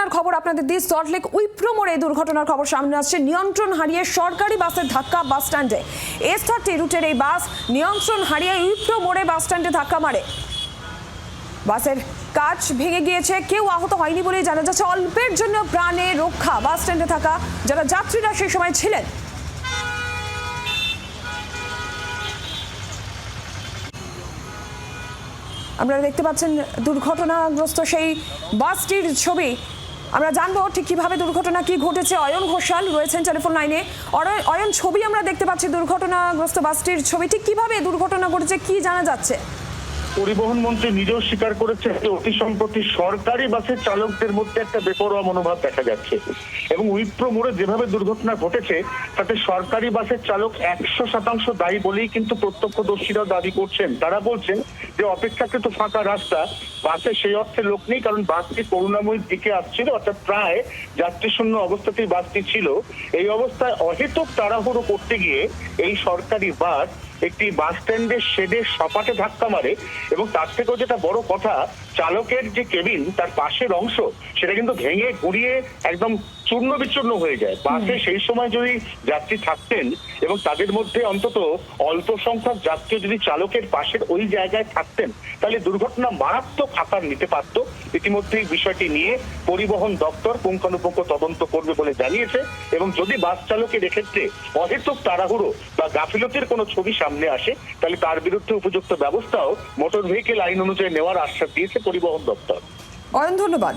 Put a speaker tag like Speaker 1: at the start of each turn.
Speaker 1: দুর্ঘটনার খবর আপনাদের দিয়ে সল্টলেক উইপ্রো মোড়ে দুর্ঘটনার খবর সামনে আসছে। নিয়ন্ত্রণ হারিয়ে সরকারি বাসের ধাক্কা বাস স্ট্যান্ডে। এস থার্টি রুটের এই বাস নিয়ন্ত্রণ হারিয়ে উইপ্রো মোড়ে বাস স্ট্যান্ডে ধাক্কা মারে। বাসের কাচ ভেঙে গিয়েছে, কেউ আহত হয়নি বলেই জানা যাচ্ছে। অল্পের জন্য প্রাণে রক্ষা বাস স্ট্যান্ডে থাকা যারা যাত্রীরা সেই সময় ছিলেন। আপনারা দেখতে পাচ্ছেন দুর্ঘটনাগ্রস্ত সেই বাসটির ছবি। আমরা জানব ঠিক কীভাবে দুর্ঘটনা কি ঘটেছে। অয়ন ঘোষাল রয়েছেন টেলিফোন লাইনে। অয়ন ছবি আমরা দেখতে পাচ্ছি, দুর্ঘটনাগ্রস্ত বাসটির ছবি। ঠিক কীভাবে দুর্ঘটনা ঘটেছে, কি জানা যাচ্ছে?
Speaker 2: পরিবহন মন্ত্রী নিজেও স্বীকার করেছে যে অতি সম্প্রতি সরকারি বাসের চালকদের মধ্যে একটা বেপরোয়া মনোভাব দেখা যাচ্ছে। এবং উইপ্রো মোড়ে যেভাবে দুর্ঘটনা ঘটেছে, তাতে সরকারি বাসের চালক একশো শতাংশ দায়ী বলেই কিন্তু প্রত্যক্ষদর্শীরাও দাবি করছেন। তারা বলছেন যে অপেক্ষাকৃত ফাঁকা রাস্তা বাসে সেই অর্থে লোক নেই, কারণ বাসটি করুণাময়ীর দিকে আসছিল, অর্থাৎ প্রায় যাত্রী শূন্য অবস্থাতেই বাসটি ছিল। এই অবস্থায় অহেতুক তাড়াহুড়ো করতে গিয়ে এই সরকারি বাস একটি বাস স্ট্যান্ডের শেডের সপাটে ধাক্কা মারে এবং তার থেকেও যেটা বড় কথা, চালকের যে কেবিন, তার পাশের অংশ, সেটা কিন্তু ভেঙে ঘুরিয়ে একদম চূর্ণ বিচূর্ণ হয়ে যায়। বাসে সেই সময় যদি যাত্রী থাকতেন এবং তাদের মধ্যে অন্তত অল্প সংখ্যক যাত্রী যদি চালকের পাশের ওই জায়গায় থাকতেন তাহলে দুর্ঘটনা মারাত্মক আকার নিতে পারত। ইতিমধ্যেই বিষয়টি নিয়ে পরিবহন দপ্তর পুঙ্খানুপুঙ্খ তদন্ত করবে বলে জানিয়েছে এবং যদি বাস চালকের এক্ষেত্রে অহেতুক তাড়াহুড়ো বা গাফিলতির কোনো ছবি সামনে আসে তাহলে তার বিরুদ্ধে উপযুক্ত ব্যবস্থাও মোটর ভেহিকেল আইন অনুযায়ী নেওয়ার আশ্বাস দিয়েছে পরিবহন দপ্তর।
Speaker 1: অয়ন ধন্যবাদ।